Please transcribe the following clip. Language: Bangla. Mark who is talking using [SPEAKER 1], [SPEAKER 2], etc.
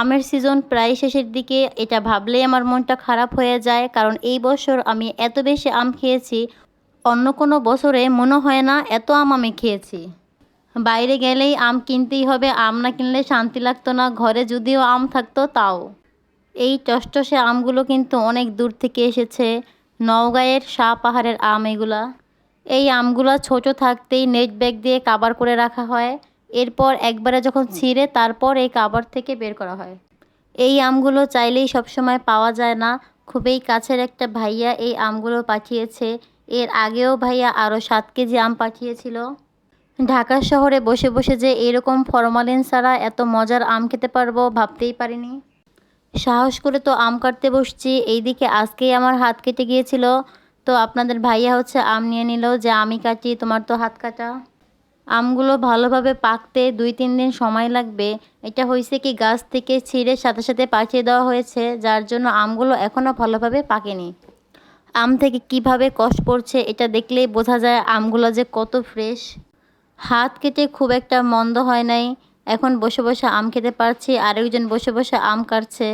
[SPEAKER 1] আমের সিজন প্রায় শেষের দিকে। এটা ভাবলেই আমার মনটা খারাপ হয়ে যায়, কারণ এই বছর আমি এত বেশি আম খেয়েছি, অন্য কোনো বছরে মনে হয় না এত আম আমি খেয়েছি। বাইরে গেলেই আম কিনতেই হবে, আম না কিনলে শান্তি লাগতো না, ঘরে যদিও আম থাকতো তাও। এই টসটসে আমগুলো কিন্তু অনেক দূর থেকে এসেছে, নওগাঁয়ের শাহ পাহাড়ের আম এগুলা। এই আমগুলো ছোট থাকতেই নেট ব্যাগ দিয়ে কাবার করে রাখা হয়। এরপর একবারে যখন ছিঁড়ে তারপর এই কাবার থেকে বের করা হয়। এই আমগুলো চাইলেই সবসময় পাওয়া যায় না। খুবই কাছের একটা ভাইয়া এই আমগুলো পাঠিয়েছে। এর আগেও ভাইয়া আরও সাত কেজি আম পাঠিয়েছিল। ঢাকা শহরে বসে বসে যে এরকম ফরমালিন ছাড়া এত মজার আম খেতে পারব ভাবতেই পারিনি। সাহস করে তো আম কাটতে বসছি। এইদিকে আজকেই আমার হাত কেটে গিয়েছিল। তো আপনাদের ভাইয়া হচ্ছে আম নিয়ে নিল যে আমি কাটি তোমার তো হাত কাটা। আমগুলো ভালোভাবে পাকতে দুই, তিন দিন সময় লাগবে। এটা হয়েছে কি গাছ থেকে ছিঁড়ে সাথে সাথে পাঠিয়ে দেওয়া হয়েছে, যার জন্য আমগুলো এখনও ভালোভাবে পাকেনি। আম থেকে কীভাবে কষ পড়ছে এটা দেখলেই বোঝা যায় আমগুলো যে কত ফ্রেশ। হাত কেটে খুব একটা মন্দ হয় নাই। এখন বসে বসে আম খেতে পারছি, আরেকজন বসে বসে আম কাটছে।